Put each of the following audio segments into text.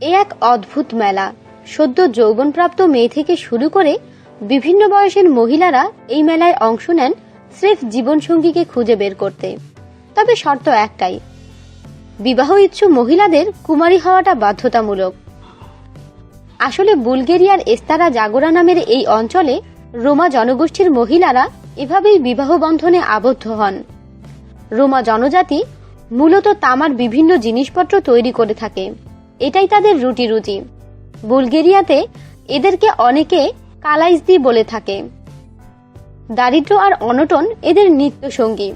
এ এক অদ্ভুত মেলা। সদ্য যৌবনপ্রাপ্ত মেয়ে থেকে শুরু করে বিভিন্ন বয়সের মহিলারা এই মেলায় অংশ নেন স্রেফ জীবনসঙ্গীকে খুঁজে বের করতে। তবে শর্ত একটাই, বিবাহ ইচ্ছুক মহিলাদের কুমারী হওয়াটা বাধ্যতামূলক। আসলে বুলগেরিয়ার এস্তারা জাগোরা নামের এই অঞ্চলে রোমা জনগোষ্ঠীর মহিলারা এভাবেই বিবাহ বন্ধনে আবদ্ধ হন। রোমা জনজাতি মূলত তামার বিভিন্ন জিনিসপত্র তৈরি করে থাকে। এটাই তাদের রুটি রুজি। বুলগেরিয়াতে এদেরকে অনেকে কালাইজদি বলে থাকে। দারিদ্র আর অনটন এদের নিত্য সঙ্গী।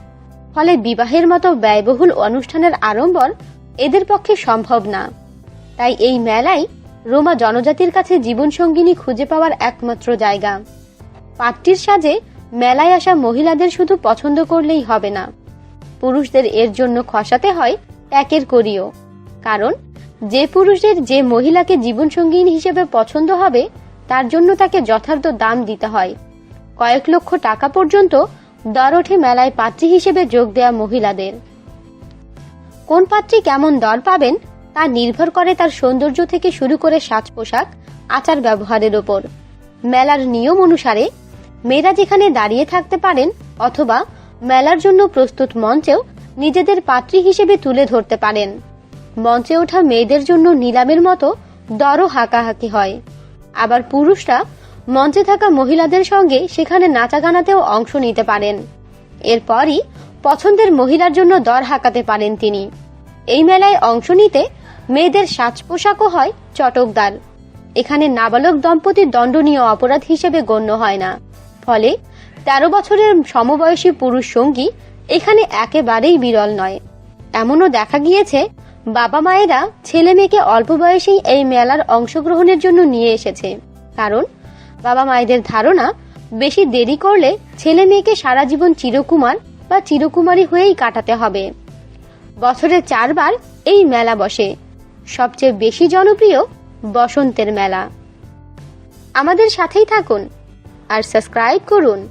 ফলে বিবাহের মতো ব্যয়বহুল অনুষ্ঠানের আড়ম্বর এদের পক্ষে সম্ভব না। তাই এই মেলাই রোমা জনজাতির কাছে জীবনসঙ্গিনী খুঁজে পাওয়ার একমাত্র জায়গা। পাত্রীর সাজে মেলায় আসা মহিলাদের শুধু পছন্দ করলেই হবে না। পুরুষদের এর জন্য খসাতে হয় প্যাকের করিও কারণ যে পুরুষের যে মহিলাকে জীবনসঙ্গিনী হিসেবে পছন্দ হবে, তার জন্য তাকে যথার্থ দাম দিতে হয়। কয়েক লক্ষ টাকা পর্যন্ত দর ওঠে মেলায় পাত্রী হিসেবে যোগ দেয়া মহিলাদের। কোন পাত্রী কেমন দর পাবেন, তা নির্ভর করে তার সৌন্দর্য থেকে শুরু করে সাজ পোশাক আচার ব্যবহারের ওপর। মেলার নিয়ম অনুসারে, মেয়েরা যেখানে দাঁড়িয়ে থাকতে পারেন অথবা মেলার জন্য প্রস্তুত মঞ্চেও নিজেদের পাত্রী হিসেবে তুলে ধরতে পারেন। মঞ্চে ওঠা মেয়েদের জন্য নিলামের মতো দরও হাঁকাহাঁকি হয়। আবার পুরুষরা মঞ্চে থাকা মহিলাদের সঙ্গে সেখানে নাচা গানাতেও অংশ নিতে পারেন। এরপরই পছন্দের মহিলার জন্য দর হাঁকাতে পারেন তিনি। এই মেলায় অংশ নিতে মেয়েদের সাজ পোশাকও হয় চটকদার এখানে নাবালক দম্পতির দণ্ডনীয় অপরাধ হিসেবে গণ্য হয় না। ফলে তেরো বছরের সমবয়সী পুরুষ সঙ্গী এখানে একেবারেই বিরল নয়। এমনও দেখা গিয়েছে বাবা মায়েরা ছেলে মেয়েকে অল্প বয়সেই এই মেলার অংশগ্রহণের জন্য নিয়ে এসেছে। কারণ বাবা মায়েদের ধারণা, বেশি দেরি করলে ছেলে মেয়েকে সারা জীবন চিরকুমার বা চিরকুমারী হয়েই কাটাতে হবে। বছরে চারবার এই মেলা বসে। সবচেয়ে বেশি জনপ্রিয় বসন্তের মেলা। আমাদের সাথেই থাকুন আর সাবস্ক্রাইব করুন।